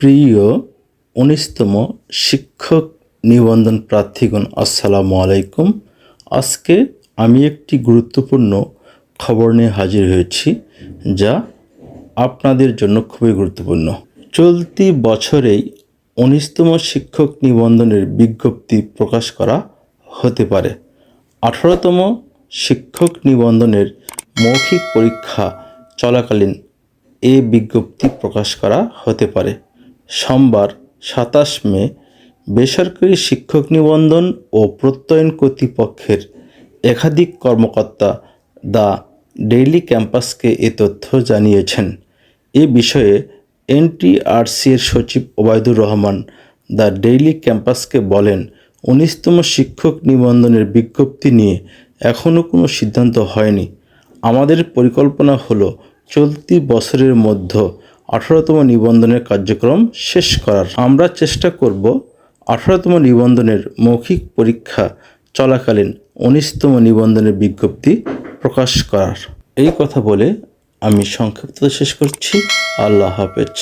প্রিয় উনিশতম শিক্ষক নিবন্ধন প্রার্থীগণ, আসসালামু আলাইকুম। আজকে আমি একটি গুরুত্বপূর্ণ খবর নিয়ে হাজির হয়েছি, যা আপনাদের জন্য খুবই গুরুত্বপূর্ণ। চলতি বছরেই উনিশতম শিক্ষক নিবন্ধনের বিজ্ঞপ্তি প্রকাশ করা হতে পারে। আঠারোতম শিক্ষক নিবন্ধনের মৌখিক পরীক্ষা চলাকালীন এ বিজ্ঞপ্তি প্রকাশ করা হতে পারে। সোমবার, সাতাশ মে, বেসরকারি শিক্ষক নিবন্ধন ও প্রত্যয়ন কর্তৃপক্ষের একাধিক কর্মকর্তা দ্য ডেইলি ক্যাম্পাসকে এ তথ্য জানিয়েছেন। এ বিষয়ে এনটিআরসি এর সচিব ওবায়দুর রহমান দ্য ডেইলি ক্যাম্পাসকে বলেন, উনিশতম শিক্ষক নিবন্ধনের বিজ্ঞপ্তি নিয়ে এখনও কোনো সিদ্ধান্ত হয়নি। আমাদের পরিকল্পনা হলো, চলতি বছরের মধ্যে আঠারোতম নিবন্ধনের কার্যক্রম শেষ করার। আমরা চেষ্টা করব আঠারোতম নিবন্ধনের মৌখিক পরীক্ষা চলাকালীন উনিশতম নিবন্ধনের বিজ্ঞপ্তি প্রকাশ করার। এই কথা বলে আমি সংক্ষিপ্ত শেষ করছি। আল্লাহ হাফেজ।